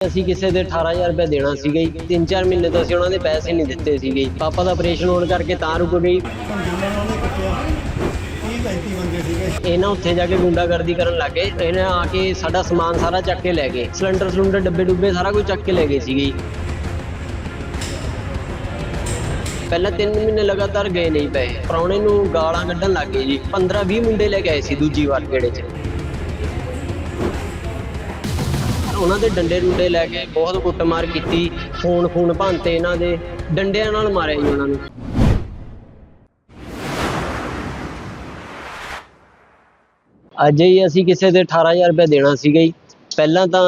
ਅਸੀਂ ਕਿਸੇ ਦੇ 18000 ਰੁਪਏ ਦੇਣਾ ਸੀਗਾ ਜੀ। 3-4 ਮਹੀਨੇ ਤੋਂ ਅਸੀਂ ਉਹਨਾਂ ਦੇ ਪੈਸੇ ਨਹੀਂ ਦਿੱਤੇ ਸੀਗੇ ਜੀ। ਪਾਪਾ ਦਾ ਆਪਰੇਸ਼ਨ ਹੋਣ ਕਰਕੇ ਤਾਂ ਰੁਕ ਗਈ ਜਿੰਨਾਂ ਨੂੰ ਉਹਨੇ ਕੁੱਟਿਆ 30 35 ਬੰਦੇ ਸੀਗੇ ਇਹ ਉੱਥੇ ਜਾ ਕੇ ਗੁੰਡਾਗਰਦੀ ਕਰਨ ਲੱਗੇ ਇਹਨਾਂ ਆ ਕੇ ਸਾਡਾ ਸਮਾਨ ਸਾਰਾ ਚੱਕ ਕੇ ਲੈ ਗਏ। ਸਿਲੰਡਰ ਸਿਲੰਡਰ, ਡੱਬੇ ਡੁੱਬੇ ਸਾਰਾ ਕੁਝ ਚੱਕ ਕੇ ਲੈ ਗਏ ਸੀਗੇ ਜੀ। ਪਹਿਲਾਂ 3 ਮਹੀਨੇ ਲਗਾਤਾਰ ਗਏ ਨਹੀਂ ਪਏ। ਪ੍ਰਾਹੁਣੇ ਨੂੰ ਗਾਲਾਂ ਕੱਢਣ ਲੱਗ ਗਏ ਜੀ। 15 20 ਮੁੰਡੇ ਲੈ ਕੇ ਆਏ ਸੀ ਦੂਜੀ ਵਾਰ ਕਿਹੜੇ 'ਚ। ਉਹਨਾਂ ਦੇ ਡੰਡੇ ਡੁੰਡੇ ਲੈ ਕੇ ਬਹੁਤ ਕੁੱਟਮਾਰ ਕੀਤੀ, ਫੋਨ ਫੋਨ ਭੰਨਤੇ ਇਹਨਾਂ ਦੇ, ਡੰਡਿਆਂ ਨਾਲ ਮਾਰਿਆ ਜੀ ਉਹਨਾਂ ਨੂੰ। ਅੱਜ ਹੀ ਅਸੀਂ ਕਿਸੇ ਦੇ 18000 ਰੁਪਏ ਦੇਣਾ ਸੀਗਾ ਜੀ। ਪਹਿਲਾਂ ਤਾਂ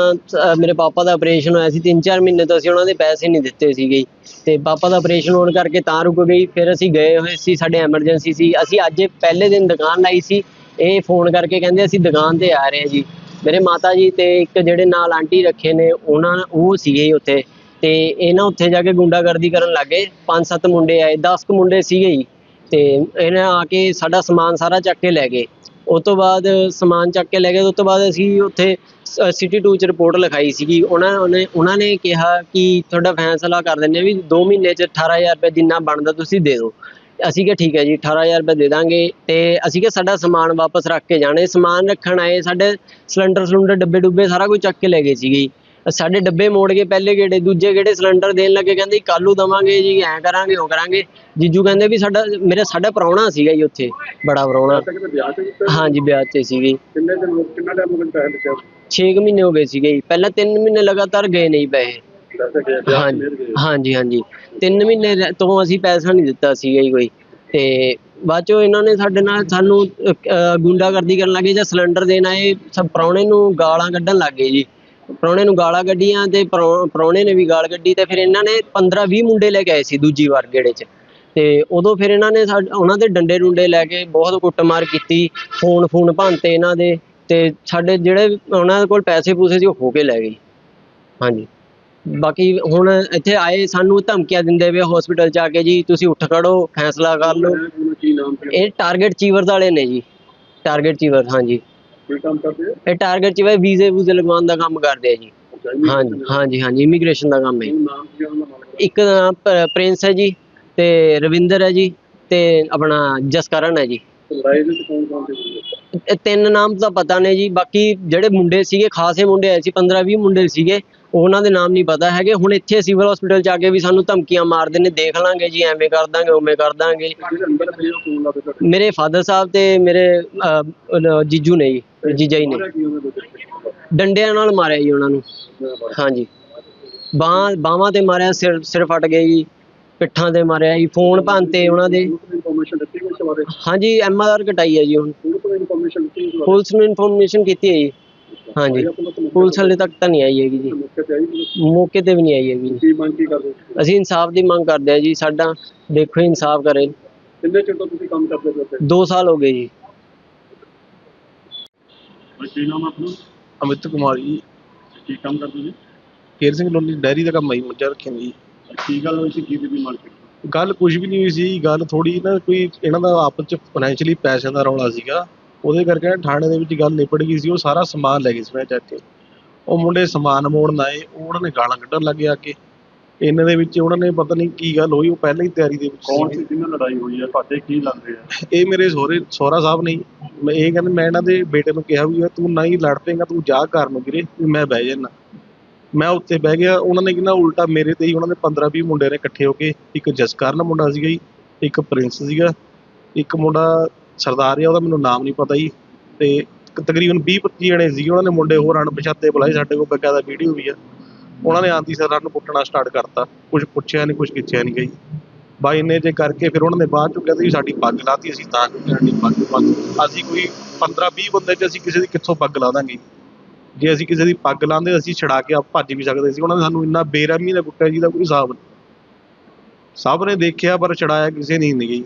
ਮੇਰੇ ਪਾਪਾ ਦਾ ਆਪਰੇਸ਼ਨ ਹੋਇਆ ਸੀ 3-4 ਮਹੀਨੇ ਤੋਂ ਅਸੀਂ ਉਹਨਾਂ ਦੇ ਪੈਸੇ ਨਹੀਂ ਦਿੱਤੇ ਸੀਗੇ ਤੇ ਪਾਪਾ ਦਾ ਆਪਰੇਸ਼ਨ ਹੋਣ ਕਰਕੇ ਤਾਂ ਰੁਕ ਗਈ ਫਿਰ ਅਸੀਂ ਗਏ ਹੋਏ ਸੀ, ਸਾਡੇ ਐਮਰਜੈਂਸੀ ਸੀ। ਅਸੀਂ ਅੱਜ ਪਹਿਲੇ ਦਿਨ ਦੁਕਾਨ ਲਾਈ ਸੀ। ਇਹ ਫੋਨ ਕਰਕੇ ਕਹਿੰਦੇ ਅਸੀਂ ਦੁਕਾਨ ਤੇ ਆ ਰਹੇ ਹਾਂ ਜੀ। ਮੇਰੇ ਮਾਤਾ ਜੀ ਤੇ ਇੱਕ ਜਿਹੜੇ ਨਾਲ ਆਂਟੀ ਰੱਖੇ ਨੇ, ਉਹਨਾਂ ਉਹ ਸੀਗੇ ਉੱਥੇ ਤੇ ਇਹਨਾਂ ਉੱਥੇ ਜਾ ਕੇ ਗੁੰਡਾਗਰਦੀ ਕਰਨ ਲੱਗੇ ਪੰਜ ਸੱਤ ਮੁੰਡੇ ਆਏ 10 ਕੁ ਮੁੰਡੇ ਸੀਗੇ ਹੀ ਤੇ ਇਹਨਾਂ ਆ ਕੇ ਸਾਡਾ ਸਮਾਨ ਸਾਰਾ ਚੱਕ ਕੇ ਲੈ ਗਏ। ਉਸ ਤੋਂ ਬਾਅਦ ਸਮਾਨ ਚੱਕ ਕੇ ਲੈ ਗਏ ਉਸ ਤੋਂ ਬਾਅਦ ਅਸੀਂ ਉੱਥੇ ਸਿਟੀ 2 ਚ ਰਿਪੋਰਟ ਲਿਖਾਈ ਸੀਗੀ। ਉਹਨਾਂ ਨੇ ਉਹਨਾਂ ਨੇ ਕਿਹਾ ਕਿ ਤੁਹਾਡਾ ਫੈਸਲਾ ਕਰ ਦਿੰਦੇ ਹਾਂ ਵੀ 2 ਮਹੀਨੇ ਚ 18000 ਰੁਪਏ ਜਿੰਨਾ ਬਣਦਾ ਤੁਸੀਂ ਦੇ ਦਿਓ। ਅਸੀਂ ਕਿਹਾ ਠੀਕ ਹੈ ਜੀ 18000 ਰੁਪਏ ਦੇ ਦਾਂਗੇ ਤੇ ਅਸੀਂ ਕਿਹਾ ਸਾਡਾ ਸਮਾਨ ਵਾਪਸ ਰੱਖ ਕੇ ਜਾਣੇ ਸਮਾਨ ਰੱਖਣ ਆਏ ਸਾਡੇ ਸਿਲੰਡਰ ਸਿਲੰਡਰ ਡੱਬੇ ਡੁੱਬੇ ਸਾਰਾ ਕੁਝ ਚੱਕ ਕੇ ਲੈ ਗਏ ਸੀਗੇ। ਸਾਡੇ ਡੱਬੇ ਮੋੜ ਕੇ ਪਹਿਲੇ ਗੇੜੇ ਦੂਜੇ ਗੇੜੇ ਸਿਲੰਡਰ ਦੇਣ ਲੱਗੇ ਕਹਿੰਦੇ ਕੱਲੂ ਦਵਾਂਗੇ ਜੀ ਐਂ ਕਰਾਂਗੇ ਉਹ ਕਰਾਂਗੇ। ਜੀਜੂ ਕਹਿੰਦੇ ਵੀ ਸਾਡਾ ਮੇਰੇ ਸਾਡਾ ਪ੍ਰਾਹੁਣਾ ਸੀਗਾ ਜੀ ਉੱਥੇ ਬੜਾ ਪ੍ਰਾਹੁਣਾ। ਹਾਂਜੀ ਵਿਆਹ ਤੇ ਸੀਗੀ ਕਿੰਨੇ ਦਿਨ ਕਿੰਨਾ ਟਾਈਮ ਹੋ ਗਿਆ ਪੈਸੇ ਦਿੱਤੇ 6 ਮਹੀਨੇ ਹੋ ਗਏ ਸੀਗੇ ਪਹਿਲਾਂ 3 ਮਹੀਨੇ ਲਗਾਤਾਰ ਗਏ ਨਹੀਂ ਪਏ। ਵਿਆਹ ਹਾਂਜੀ। ਹਾਂਜੀ 3 ਮਹੀਨੇ ਰਹਿ- ਤੋਂ ਅਸੀਂ ਪੈਸਾ ਨਹੀਂ ਦਿੱਤਾ ਸੀਗਾ ਜੀ ਕੋਈ। ਤੇ ਬਾਅਦ ਚੋਂ ਇਹਨਾਂ ਨੇ ਸਾਡੇ ਨਾਲ ਸਾਨੂੰ ਅਹ, ਅਹ, ਗੁੰਡਾਗਰਦੀ ਕਰਨ ਲੱਗੇ ਜਾਂ ਸਿਲੰਡਰ ਦੇਣ ਆਏ। ਸਭ ਪ੍ਰਾਹੁਣੇ ਨੂੰ ਗਾਲਾਂ ਕੱਢਣ ਲੱਗ ਜੀ। ਪ੍ਰਾਹੁਣੇ ਨੂੰ ਗਾਲਾਂ ਕੱਢੀਆਂ ਤੇ ਪ੍ਰਾਹੁ- ਪ੍ਰਾਹੁਣੇ ਨੇ ਵੀ ਗਾਲ ਕੱਢੀ ਤੇ ਫਿਰ ਇਹਨਾਂ ਨੇ 15 20 ਮੁੰਡੇ ਲੈ ਕੇ ਆਏ ਸੀ ਦੂਜੀ ਵਾਰ ਗੇੜੇ 'ਚ। ਤੇ ਉਦੋਂ ਫਿਰ ਇਹਨਾਂ ਨੇ ਸਾਡ- ਉਹਨਾਂ ਦੇ ਡੰਡੇ ਡੁੰਡੇ ਲੈ ਕੇ ਬਹੁਤ ਕੁੱਟਮਾਰ ਕੀਤੀ। ਫੋਨ ਫੋਨ ਭੰਨਤੇ ਇਹਨਾਂ ਦੇ ਤੇ ਸਾਡੇ ਜਿਹੜੇ ਉਹਨਾਂ ਕੋਲ ਪੈਸੇ ਪੂਸੇ ਸੀ ਉਹ ਹੋ ਕੇ ਲੈ ਗਏ। ਹਾਂਜੀ। ਬਾਕੀ ਹੁਣ ਇੱਥੇ ਆਏ ਸਾਨੂੰ ਧਮਕੀਆਂ ਦਿੰਦੇ ਵੇ ਹਸਪੀਟਲ ਚ ਆ ਕੇ ਜੀ ਤੁਸੀਂ ਉੱਠ ਖੜੋ ਫੈਸਲਾ ਕਰ ਲਓ। ਉਹਨਾਂ ਕੀ ਨਾਮ ਤੇ ਇਹ ਟਾਰਗੇਟ ਚੀਵਰ ਵਾਲੇ ਨੇ ਜੀ। ਟਾਰਗੇਟ ਚੀਵਰ ਹਾਂਜੀ। ਕੀ ਕੰਮ ਕਰਦੇ ਆ? ਇਹ ਟਾਰਗੇਟ ਚੀਵਰ ਵੀਜ਼ੇ ਵੂਜ਼ੇ ਲਗਵਾਉਣ ਦਾ ਕੰਮ ਕਰਦੇ ਆ ਜੀ। ਹਾਂਜੀ ਹਾਂਜੀ ਹਾਂਜੀ ਇਮੀਗ੍ਰੇਸ਼ਨ ਦਾ ਕੰਮ ਹੈ ਜੀ। ਨਾਮ ਇੱਕ ਦਾ ਪ- ਪ੍ਰਿੰਸ ਹੈ ਜੀ ਤੇ ਰਵਿੰਦਰ ਹੈ ਜੀ ਤੇ ਆਪਣਾ ਜਸਕਰਨ ਹੈ ਜੀ। ਤਿੰਨ ਨਾਮ ਤਾਂ ਪਤਾ ਨੇ ਜੀ। ਬਾਕੀ ਜਿਹੜੇ ਮੁੰਡੇ ਸੀਗੇ ਖਾਸੇ ਮੁੰਡੇ ਆਏ ਸੀ 15 20 ਮੁੰਡੇ ਸੀਗੇ। ਉਹਨਾਂ ਦੇ ਨਾਮ ਨਹੀਂ ਪਤਾ ਹੈਗੇ। ਹੁਣ ਇੱਥੇ ਸਿਵਲ ਹਸਪੀਟਲ ਚ ਆ ਕੇ ਵੀ ਸਾਨੂੰ ਧਮਕੀਆਂ ਮਾਰਦੇ ਨੇ ਦੇਖ ਲਾਂਗੇ ਜੀ ਐਵੇਂ ਕਰ ਦਾਂਗੇ ਉਵੇਂ ਕਰ ਦਾਂਗੇ। ਮੇਰੇ ਫਾਦਰ ਸਾਹਿਬ ਤੇ ਮੇਰੇ ਜੀਜੂ ਨੇ ਜੀ ਜੀਜਾ ਜੀ ਨੇ। ਡੰਡਿਆਂ ਨਾਲ ਮਾਰਿਆ ਜੀ ਉਹਨਾਂ ਨੂੰ। ਹਾਂਜੀ। ਬਾਹਾਂ ਬਾਹਾਂ ਤੇ ਮਾਰਿਆ ਸਿਰ ਸਿਰ ਫਟ ਗਏ ਜੀ। ਪਿੱਠਾਂ ਤੇ ਮਾਰਿਆ ਜੀ ਫੋਨ ਭੰਨਤੇ ਉਹਨਾਂ ਦੇ। ਹਾਂਜੀ ਐਮ ਆਰ ਕਟਾਈ ਹੈ ਜੀ ਹੁਣ। ਪੁਲਿਸ ਨੂੰ ਇਨਫੋਰਮੇਸ਼ਨ ਕੀਤੀ ਹੈ ਜੀ। ਹਾਂਜੀ। ਪੁਲਿਸ ਹਾਲੇ ਤੱਕ ਤਾਂ ਨਹੀਂ ਆਈ ਹੈਗੀ ਜੀ। ਮੌਕੇ ਤੇ ਵੀ ਨਹੀਂ ਆਈ ਹੈਗੀ। ਜੀ। ਕੀ ਮੰਗ ਕੀ ਕਰਦੇ ਹੋ? ਅਸੀਂ ਇਨਸਾਫ ਦੀ ਮੰਗ ਕਰਦੇ ਆ ਜੀ ਸਾਡਾ ਦੇਖੋ ਇਨਸਾਫ ਕਰੇ। ਕਿੰਨੇ ਚਿਰ ਤੋਂ ਤੁਸੀਂ ਕੰਮ ਕਰਦੇ ਹੋ ਉੱਥੇ 2 ਸਾਲ ਹੋ ਗਏ ਜੀ। ਕੀ ਨਾਮ ਆਪਣਾ? ਅਮਿਤ ਕੁਮਾਰ ਜੀ। ਕੀ ਕੰਮ ਕਰਦੇ ਜੀ? ਕੇਰ ਸਿੰਘ ਲੋਨੀ ਡੈਰੀ ਦਾ ਕੰਮ ਆਈ ਮੱਝਾਂ ਰੱਖੀਆਂ ਜੀ। ਕੀ ਗੱਲ ਹੋਈ ਸੀ? ਕੀ ਦੀ ਮਾਰਕੀਟ ਗੱਲ ਕੁਝ ਵੀ ਨਹੀਂ ਹੋਈ ਸੀ ਗੱਲ ਥੋੜੀ ਨਾ ਕੋਈ ਇਹਨਾਂ ਦਾ ਆਪਸ ਚ ਫਾਈਨੈਂਸ਼ੀਅਲੀ ਪੈਸਿਆਂ ਦਾ ਰੌਲਾ ਸੀਗਾ। ਉਹਦੇ ਕਰਕੇ ਥਾਣੇ ਦੇ ਵਿੱਚ ਗੱਲ ਨਿਪਟ ਗਈ ਸੀ ਉਹ ਸਾਰਾ ਸਮਾਨ ਲੈ ਗਏ ਸੀ ਮੈਂ ਚੱਕ ਕੇ। ਉਹ ਮੁੰਡੇ ਸਮਾਨ ਮੋੜਨ ਆਏ ਉਹ ਉਹਨਾਂ ਨੇ ਗਾਲਾਂ ਕੱਢਣ ਲੱਗੇ ਆ ਕੇ। ਇਹਨਾਂ ਦੇ ਵਿੱਚ ਉਹਨਾਂ ਨੇ ਪਤਾ ਨਹੀਂ ਕੀ ਗੱਲ ਹੋਈ ਉਹ ਪਹਿਲਾਂ ਹੀ ਤਿਆਰੀ ਦੇ ਵਿੱਚ ਕੌਣ। ਸੀ। ਜਿਹਨਾਂ ਲੜਾਈ ਹੋਈ ਹੈ ਤੁਹਾਡੇ ਕੀ ਲੱਗਦੇ ਆ? ਇਹ ਮੇਰੇ ਸਹੁਰੇ ਸਹੁਰਾ ਸਾਹਿਬ ਨਹੀਂ ਮੈਂ ਇਹ ਕਹਿੰਦੇ ਮੈਂ ਇਹਨਾਂ ਦੇ ਬੇਟੇ ਨੂੰ ਕਿਹਾ ਵੀ ਤੂੰ ਨਾ ਹੀ ਲੜ ਪਏਗਾ ਤੂੰ ਜਾ ਘਰ ਨੂੰ ਵੀਰੇ ਮੈਂ ਬਹਿ ਜਾਣਾ ਮੈਂ ਉੱਤੇ ਬਹਿ ਗਿਆ ਉਹਨਾਂ ਨੇ ਕਿਹਾ ਉਲਟਾ ਮੇਰੇ ਤੇ ਹੀ ਉਹਨਾਂ ਨੇ 15 20 ਮੁੰਡੇ ਨੇ ਇਕੱਠੇ ਹੋ ਕੇ ਇੱਕ ਜਸਕਰਨ ਮੁੰਡਾ ਸੀਗਾ ਜੀ ਇੱਕ ਪ੍ਰਿੰਸ ਸੀਗਾ ਇੱਕ ਮੁੰਡਾ ਸਰਦਾਰ ਆ ਉਹਦਾ ਮੈਨੂੰ ਨਾਮ ਨਹੀਂ ਪਤਾ ਜੀ। ਤੇ ਤਕਰੀਬਨ 20 25 ਜਣੇ ਸੀ ਉਹਨਾਂ ਨੇ ਮੁੰਡੇ ਹੋਰ ਅਣਪਛਾਤੇ ਬੁਲਾਏ ਸਾਡੇ ਕੋਲ ਬਕਾਇਦਾ ਵੀਡੀਓ ਵੀ ਆ। ਉਹਨਾਂ ਨੇ ਆਂਦੀ ਸਰਦਾਰ ਨੂੰ ਕੁੱਟਣਾ ਸਟਾਰਟ ਕਰਤਾ। ਕੁਝ ਪੁੱਛਿਆ ਨਹੀਂ ਕੁਝ ਕਿੱਛਿਆ ਨਹੀਂ ਗਈ। ਬਾਈ, ਇੰਨੇ ਜੇ ਕਰਕੇ ਫਿਰ ਉਹਨਾਂ ਨੇ ਬਾਅਦ ਚੋਂ ਕਹਿੰਦੇ ਸਾਡੀ ਪੱਗ ਲਾਤੀ ਅਸੀਂ, ਤਾਂ ਕਿਉਂ ਸਾਡੀ ਪੱਗ ਪੱਗ। ਅਸੀਂ ਕੋਈ 15 20 ਬੰਦੇ ਚ ਅਸੀਂ ਕਿਸੇ ਦੀ ਕਿੱਥੋਂ ਪੱਗ ਲਾ ਦਾਂਗੇ। ਜੇ ਅਸੀਂ ਕਿਸੇ ਦੀ ਪੱਗ ਲਾਉਂਦੇ, ਅਸੀਂ ਛੜਾ ਕੇ ਆਪ ਭੱਜ ਵੀ ਸਕਦੇ ਸੀ। ਉਹਨਾਂ ਨੇ ਸਾਨੂੰ ਇੰਨਾ ਬੇਰਹਿਮੀ ਨਾਲ ਕੁੱਟਿਆ ਜਿਹਦਾ ਕੋਈ ਹਿਸਾਬ ਨਹੀਂ ਸਭ ਨੇ ਦੇਖਿਆ, ਪਰ ਛੜਾਇਆ ਕਿਸੇ ਨੇ ਨਹੀਂ ਗਈ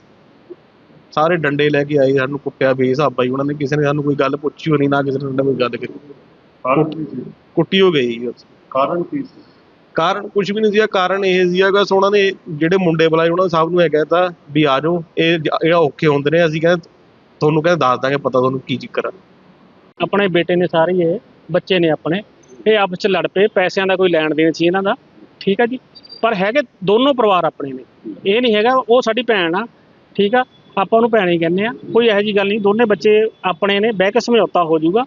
ਸਾਰੇ ਡੰਡੇ ਲੈ ਕੇ ਆਏ ਸਾਨੂੰ ਕੁੱਟਿਆ ਬੇਹਿਸਾਬਾ ਹੀ ਉਹਨਾਂ ਨੇ ਕਿਸੇ ਨੇ ਸਾਨੂੰ ਕੋਈ ਗੱਲ ਪੁੱਛੀ ਹੋਣੀ ਨਾ ਕਿਸੇ ਨੇ ਸਾਡੇ ਨਾਲ ਕੋਈ ਗੱਲ ਕਰੀ। ਕੀ ਕੁੱਟੀ ਹੋ ਗਈ ਜੀ। ਕਾਰਨ ਕੀ ਸੀ? ਕਾਰਨ ਕੁਝ ਵੀ ਨਹੀਂ ਸੀਗਾ ਕਾਰਨ ਇਹ ਸੀਗਾ ਬਸ ਉਹਨਾਂ ਨੇ ਜਿਹੜੇ ਮੁੰਡੇ ਬੁਲਾਏ ਉਹਨਾਂ ਸਭ ਨੂੰ ਇਹ ਕਹਿਤਾ ਵੀ ਆ ਜਾਓ ਇਹ ਜ- ਇਹ ਔਖੇ ਹੁੰਦੇ ਨੇ ਅਸੀਂ ਕਹਿੰਦੇ ਤੁਹਾਨੂੰ ਕਹਿੰਦੇ ਦੱਸ ਦਾਂਗੇ ਪਤਾ ਤੁਹਾਨੂੰ ਕੀ ਚੱਕਰ ਆ। ਆਪਣੇ ਬੇਟੇ ਨੇ ਸਾਰੇ ਇਹ ਬੱਚੇ ਨੇ ਆਪਣੇ ਇਹ ਆਪਸ ਚ ਲੜ ਪਏ ਪੈਸਿਆਂ ਦਾ ਕੋਈ ਲੈਣ ਦੇਣ ਸੀ ਇਹਨਾਂ ਦਾ ਠੀਕ ਆ ਜੀ? ਪਰ ਹੈਗੇ ਦੋਨੋਂ ਪਰਿਵਾਰ ਆਪਣੇ ਨੇ। ਇਹ ਨਹੀਂ ਹੈਗਾ ਉਹ ਸਾਡੀ ਭੈਣ ਆ ਠੀਕ ਆ? ਆਪਾਂ ਉਹਨੂੰ ਭੈਣ ਹੀ ਕਹਿੰਦੇ ਆ ਕੋਈ ਇਹੋ ਜੀ ਗੱਲ ਨਹੀਂ ਦੋਨੇ ਬੱਚੇ ਆਪਣੇ ਨੇ ਬਹਿ ਕੇ ਸਮਝੌਤਾ ਹੋ ਜਾਊਗਾ।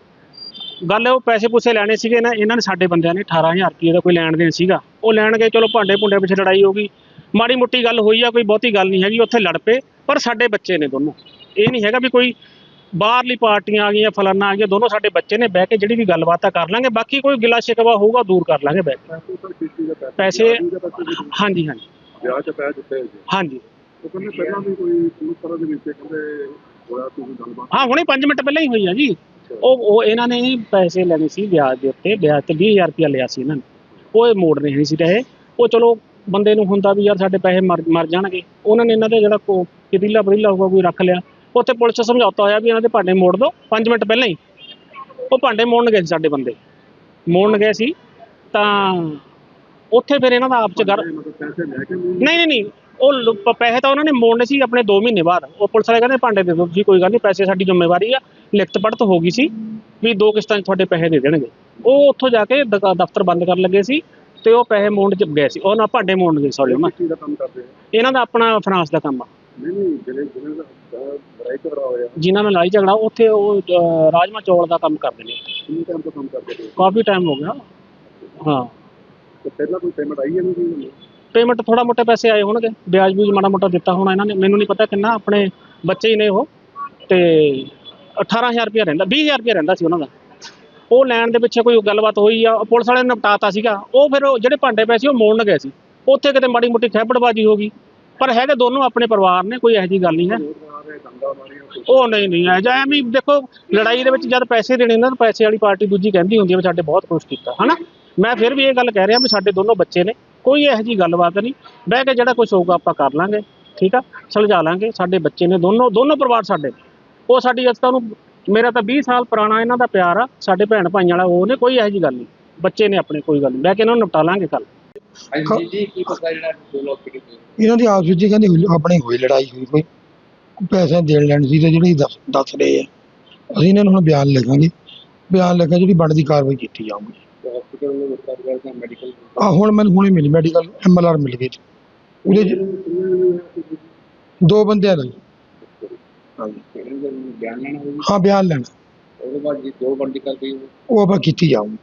ਗੱਲ ਉਹ ਪੈਸੇ ਪੂਸੇ ਲੈਣੇ ਸੀਗੇ ਨਾ ਇਹਨਾਂ ਨੇ ਸਾਡੇ ਬੰਦਿਆਂ ਨੇ 18000 ਰੁਪਏ ਦਾ ਕੋਈ ਲੈਣ ਦੇਣ ਸੀਗਾ। ਉਹ ਲੈਣ ਗਏ ਚਲੋ ਭਾਂਡੇ ਭੁੰਡੇ ਪਿੱਛੇ ਲੜਾਈ ਹੋ ਗਈ। ਮਾੜੀ ਮੁੱਟੀ ਗੱਲ ਹੋਈ ਆ ਕੋਈ ਬਹੁਤੀ ਗੱਲ ਨਹੀਂ ਹੈਗੀ ਉੱਥੇ ਲੜ ਪਏ ਪਰ ਸਾਡੇ ਬੱਚੇ ਨੇ ਦੋਨੋਂ। ਇਹ ਨਹੀਂ ਹੈਗਾ ਵੀ ਕੋਈ ਬਾਹਰਲੀ ਪਾਰਟੀਆਂ ਆ ਗਈਆਂ ਫਲਾਨਾ ਆ ਗਿਆ ਦੋਨੋਂ ਸਾਡੇ ਬੱਚੇ ਨੇ ਬਹਿ ਕੇ ਜਿਹੜੀ ਵੀ ਗੱਲਬਾਤ ਆ ਕਰ ਲਾਂਗੇ ਬਾਕੀ ਕੋਈ ਗਿਲਾ ਸ਼ਿਕਵਾ ਹੋਊਗਾ ਦੂਰ ਕਰ ਲਾਂਗੇ ਬਹਿ ਕੇ। ਪੈਸੇ ਹਾਂਜੀ ਹਾਂਜੀ। ਵਿਆਹ ਚ ਪੈ ਦਿੱਤੇ ਹਾਂਜੀ। ਉਹ ਕਹਿੰਦੇ ਪਹਿਲਾਂ ਵੀ ਕੋਈ ਪੁਲਿਸ ਤਰ੍ਹਾਂ ਦੇ ਵਿੱਚ ਕਹਿੰਦੇ ਹੋਇਆ ਤੁਸੀਂ ਗੱਲਬਾਤ। ਹਾਂ ਹੁਣੇ 5 ਮਿੰਟ ਪਹਿਲਾਂ ਹੀ ਹੋਈ ਆ ਜੀ। ਉਹ ਉਹ ਇਹਨਾਂ ਨੇ ਪੈਸੇ ਲੈਣੇ ਸੀ ਵਿਆਜ ਦੇ ਉੱਤੇ ਵਿਆਜ ਤੇ 20000 ਰੁਪਇਆ ਲਿਆ ਸੀ ਇਹਨਾਂ ਨੇ। ਉਹ ਇਹ ਮੋੜ ਨਹੀਂ ਸੀ ਰਹੇ ਉਹ ਚਲੋ ਬੰਦੇ ਨੂੰ ਹੁੰਦਾ ਵੀ ਯਾਰ ਸਾਡੇ ਪੈਸੇ ਮਰ ਮਰ ਜਾਣਗੇ। ਉਹਨਾਂ ਨੇ ਇਹਨਾਂ ਦੇ ਜਿਹੜਾ ਕੋ ਪਤੀਲਾ ਪਤੀਲਾ ਹੋਊਗਾ ਕੋਈ ਰੱਖ ਲਿਆ। ਉੱਥੇ ਪੁਲਿਸ ਸਮਝੌਤਾ ਹੋਇਆ ਵੀ ਇਹਨਾਂ ਦੇ ਭਾਂਡੇ ਮੋੜ ਦਿਓ 5 ਮਿੰਟ ਪਹਿਲਾਂ ਹੀ। ਉਹ ਭਾਂਡੇ ਮੋੜਨ ਗਏ ਸੀ ਸਾਡੇ ਬੰਦੇ। ਮੋੜਨ ਗਏ ਸੀ ਤਾਂ ਉੱਥੇ ਫਿਰ ਇਹਨਾਂ ਦਾ ਆਪ 'ਚ ਗਰ ਮਤਲਬ ਪੈਸੇ ਲੈ ਕੇ ਨਹੀਂ ਨਹੀਂ ਨਹੀਂ। ਉਹ ਲ- ਪੈਸੇ ਤਾਂ ਉਹਨਾਂ ਨੇ ਮੋੜਨੇ ਸੀ ਆਪਣੇ 2 ਮਹੀਨੇ ਬਾਅਦ। ਉਹ ਪੁਲਿਸ ਵਾਲੇ ਕਹਿੰਦੇ ਭਾਂਡੇ ਦੇ ਦਿਓ ਜੀ ਕੋਈ ਗੱਲ ਨਹੀਂ ਪੈਸੇ ਸਾਡੀ ਜ਼ਿੰਮੇਵਾਰੀ ਆ। ਲਿਖਤ ਪੜਤ ਹੋ ਗਈ ਸੀ ਵੀ ਦੋ ਕਿਸ਼ਤਾਂ 'ਚ ਤੁਹਾਡੇ ਪੈਸੇ ਦੇ ਦੇਣਗੇ। ਉਹ ਉੱਥੋਂ ਜਾ ਕੇ ਦਕ- ਦਫ਼ਤਰ ਬੰਦ ਕਰਨ ਲੱਗੇ ਸੀ ਤੇ ਉਹ ਪੈਸੇ ਮੋੜਨ ਚ ਗਏ ਸੀ। ਉਹ ਨਾ ਭਾਂਡੇ ਮੋੜਨ ਗਏ ਸੌਰੀ ਉਹਨਾਂ ਕੀ ਦਾ ਕੰਮ ਕਰਦੇ ਆ ਇਹਨਾਂ ਦਾ ਆਪਣਾ ਫਾਈਨਾਂਸ ਦਾ ਕੰਮ ਆ। ਨਹੀਂ ਨਹੀਂ ਜਿਹੜੇ ਜਿਹੜੇ ਦਾ ਲੜਾਈ ਝਗੜਾ ਹੋਇਆ। ਜਿਨ੍ਹਾਂ ਨਾਲ ਲੜਾਈ ਝਗੜਾ ਉੱਥੇ ਉਹ ਅਹ, ਰਾਜਮਾ ਚੌਲ ਦਾ ਕੰਮ ਕਰਦੇ ਨੇ। ਕਿੰਨੇ ਟਾਈਮ ਤੋਂ ਕੰਮ ਕਰਦੇ ਹੋ ਕਾਫੀ ਟਾਈਮ ਹੋ ਗਿਆ। ਹਾਂ। ਤੇ ਪਹਿਲਾਂ ਕੋਈ ਪੇਮੈਂਟ ਆਈ ਹੈ ਨਹੀਂ? ਪੇਮੈਂਟ ਥੋੜਾ ਮੋਟਾ ਪੈਸੇ ਆਏ ਹੋਣਗੇ। ਵਿਆਜ ਵੀ ਮਾੜਾ ਮੋਟਾ ਦਿੱਤਾ ਹੋਣਾ ਇਹਨਾਂ ਨੇ। ਮੈਨੂੰ ਨਹੀਂ ਪਤਾ ਕਿੰਨਾ ਆਪਣੇ ਬੱਚੇ ਹੀ ਨੇ ਉਹ। ਤੇ 18000 ਰੁਪਏ ਰਹਿੰਦਾ 20000 ਰੁਪਏ ਰਹਿੰਦਾ ਸੀ ਉਹਨਾਂ ਦਾ। ਉਹ ਲੈਣ ਦੇ ਪਿੱਛੇ ਕੋਈ ਗੱਲਬਾਤ ਹੋਈ ਆ, ਉਹ ਪੁਲਿਸ ਵਾਲਿਆਂ ਨੇ ਨਿਪਟਾਤਾ ਸੀਗਾ। ਉਹ ਫਿਰ ਉਹ ਜਿਹੜੇ ਭਾਂਡੇ ਪਏ ਸੀ, ਉਹ ਮੋੜਨ ਗਏ ਸੀ। ਉੱਥੇ ਕਿਤੇ ਮਾੜੀ ਮੋਟੀ ਖੈਬੜਬਾਜੀ ਹੋ ਗਈ। ਪਰ ਹੈਗੇ ਦੋਨੋਂ ਆਪਣੇ ਪਰਿਵਾਰ ਨੇ, ਕੋਈ ਇਹੋ ਜਿਹੀ ਗੱਲ ਨਹੀਂ ਹੈ। ਉਹ ਨਹੀਂ ਨਹੀਂ ਐ ਜਾਂ ਐਵੇਂ ਦੇਖੋ, ਲੜਾਈ ਦੇ ਵਿੱਚ ਜਦ ਪੈਸੇ ਦੇਣੇ ਨਾ, ਤਾਂ ਪੈਸੇ ਵਾਲੀ ਪਾਰਟੀ ਦੂਜੀ ਕਹਿੰਦੀ ਹੁੰਦੀ ਹੈ ਵੀ ਸਾਡੇ ਬਹੁਤ ਕੁਛ ਕੀਤਾ। ਹਨਾ? ਮੈਂ ਫਿਰ ਵੀ ਇਹ ਗੱਲ ਕਹਿ ਰਿਹਾ ਵੀ ਸਾਡੇ ਦੋਨੋਂ ਬੱਚੇ ਨੇ। ਕੋਈ ਇਹੋ ਜਿਹੀ ਗੱਲਬਾਤ ਨਹੀਂ। ਬਹਿ ਕੇ ਜਿਹੜਾ ਕੁਝ ਹੋਊਗਾ ਆਪਾਂ ਕਰ ਲਾਂਗੇ ਠੀਕ ਆ? ਸੁਲਝਾ ਲਾਂਗੇ। ਸਾਡੇ ਬੱਚੇ ਨੇ ਦੋਨੋਂ ਦੋਨੋਂ ਪਰਿਵਾਰ ਸਾਡੇ। ਉਹ ਸਾਡੀ ਅਸਤਾ ਨੂੰ ਮੇਰਾ ਤਾਂ 20 ਸਾਲ ਪੁਰਾਣਾ ਇਹਨਾਂ ਦਾ ਪਿਆਰ ਆ ਸਾਡੇ ਭੈਣ ਭਾਈਆਂ ਵਾਲਾ ਉਹ ਨੇ ਕੋਈ ਇਹੋ ਜਿਹੀ ਗੱਲ ਨਹੀਂ। ਬੱਚੇ ਨੇ ਆਪਣੇ ਕੋਈ ਗੱਲ ਨਹੀਂ। ਬਹਿ ਕੇ ਇਹਨਾਂ ਨੂੰ ਨਿਪਟਾ ਲਾਂਗੇ ਕੱਲ ਹਾਂਜੀ ਜੀ ਕੀ ਪਤਾ ਜਿਹੜਾ ਦੋ ਲੋਕ ਕਿਹੜੇ ਹੋਏ ਇਹਨਾਂ ਦੀ ਆਪਸ ਵਿੱਚ ਕਹਿੰਦੇ ਹੋਈ ਆਪਣੀ ਹੋਈ ਲੜਾਈ ਹੋਈ ਕੋਈ। ਪੈਸੇ ਦੇਣ ਲੈਣ ਸੀ ਤੇ ਜਿਹੜੇ ਦੱਸ ਦੱਸ ਰਹੇ ਆ। ਅਸੀਂ ਇਹਨਾਂ ਨੂੰ ਹੁਣ ਬਿਆਨ ਲਿਖਾਂਗੇ। ਬਿਆਨ ਲਿਖ ਕੇ ਜਿਹੜੀ ਬਣਦੀ ਕਾਰਵਾਈ ਕੀਤੀ ਜਾਊਗੀ। ਹਸਪੀਟਲ ਨੂੰ ਰੈਫਰ ਕਰਦਾ ਮੈਡੀਕਲ ਆ ਹੁਣ ਮੈਨੂੰ ਹੁਣੇ ਮਿਲੀ ਮੈਡੀਕਲ ਐਮਐਲਆਰ ਮਿਲ ਗਈ ਜੀ। ਉਹਦੇ 'ਚ ਦੋ ਬੰਦਿਆਂ ਦਾ ਜੀ। ਹਾਂਜੀ ਬਿਆਨ ਲੈਣਾ ਹੋਊਗਾ ਹਾਂ ਬਿਆਨ ਲੈਣਾ। ਉਹਦੇ ਬਾਅਦ ਜੀ ਜੋ ਬੰਦੀ ਕਰ ਉਹ ਆਪਾਂ ਕੀਤੀ ਜਾਊਗੀ